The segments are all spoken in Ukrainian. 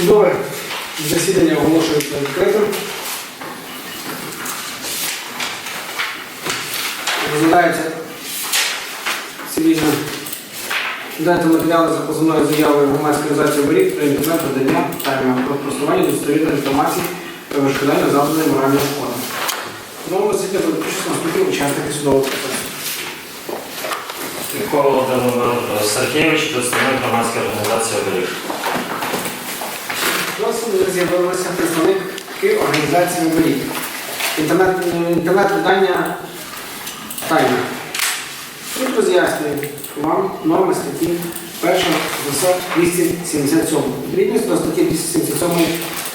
Судове засідання оголошується відкритим. Розглядається цивільно. Дати матеріали за позовною заявою громадської організації «Борік» про інтернет надання тайми про просування достовірної інформації про вишкодання завданої моральної шкоди. Знову засідання включено наступні учасники судового процесу. Микола Володимир Сергійович, представник громадської організації «Оберіг». Досвід з'явилися представники організації. Інтернет, інтернет-видання «Тайна». Тут роз'яснюю вам норми статті 1 277. Відповідність до статті 277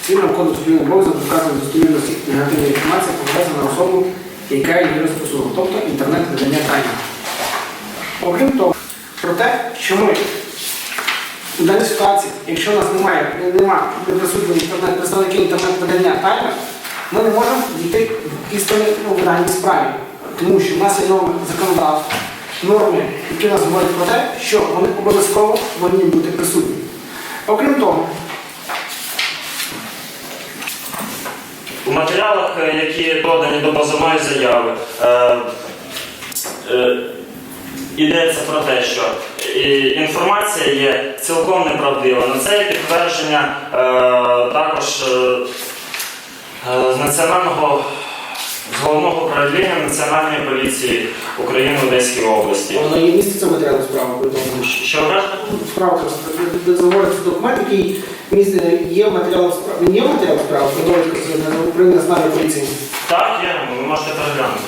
Цивільного кодексу України обов'язок доказувати достовірності негативної інформації пов'язана на особу, яка її розпосула, тобто інтернет-видання «Тайна». Окрім того, про те, що ми у даній ситуації, якщо у нас немає, немає інтернет, представників інтернет-видання тайна, ми не можемо дійти істини ну, в даній справі. Тому що в нас є норми законодавства, норми, які нас говорять про те, що вони обов'язково повинні бути присутні. Окрім того, У матеріалах, е, які додані до позовної заяви, е, е, йдеться про те, що інформація є цілком неправдива. На це є підтвердження е, також е, е, з національного з головного управління Національної поліції України в Одеській області. воно є міститься матеріал справи. Що? Справа говориться документ, який містить, є матеріалом справи. Він є матеріал справи, про довідку України Національної поліції. Так, є, ви можете переглянути.